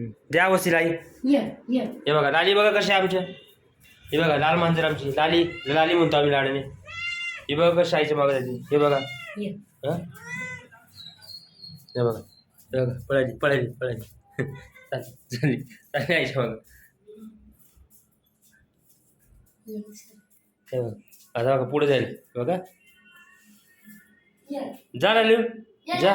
द्या वस्ती लाई हे बघा लाली बघा कशा आमच्या हे बघा लाल मांजर आमची लाली लाली म्हणतो आम्ही लाडाने हे बघा कशा आईचे मागे जाते हे बघा हे बघा हे बघा पळाली पळाली पळाली हे बघा आता बघा पुढे जाईल बघा जा लालू जा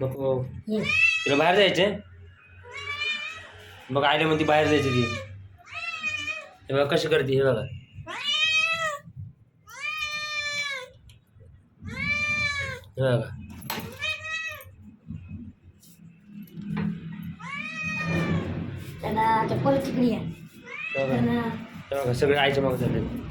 मग तिला बाहेर जायचे मग आयले म्हणते बाहेर जायचे ती हे बघा कशी करते हे बघा हे बघा सगळे आईच्या मागे झाले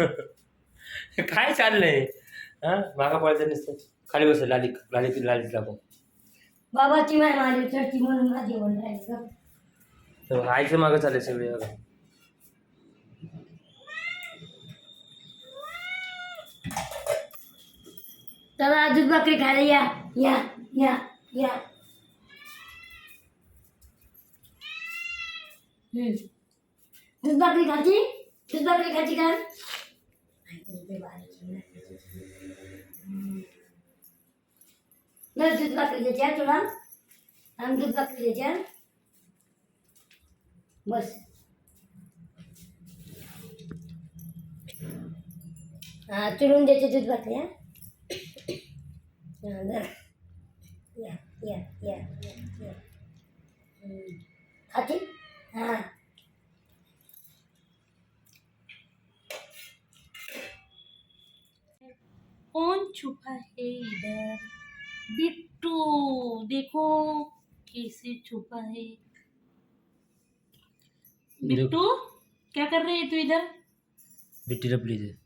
काय चाललंय हा मागा पळायचं नसतं खाली बस लाली लाली लालीत लागून बाबाची माय माझी म्हणून माझी राहायचं तर आईचं मागं सगळे बघा चला दूध भाकरी खायला या या या या हम्म. दूध भाकरी खाती दूध भाकरी खाची का हम्म। मैं दूध का थोड़ा तो हम दूध का बस हाँ चुड़ून देते दूध बाकी है हाँ, या या या या हम्म। खाती हाँ छुपा है इधर बिट्टू देखो कैसे छुपा है बिट्टू क्या कर रहे है तू इधर बिट्टी लीजिए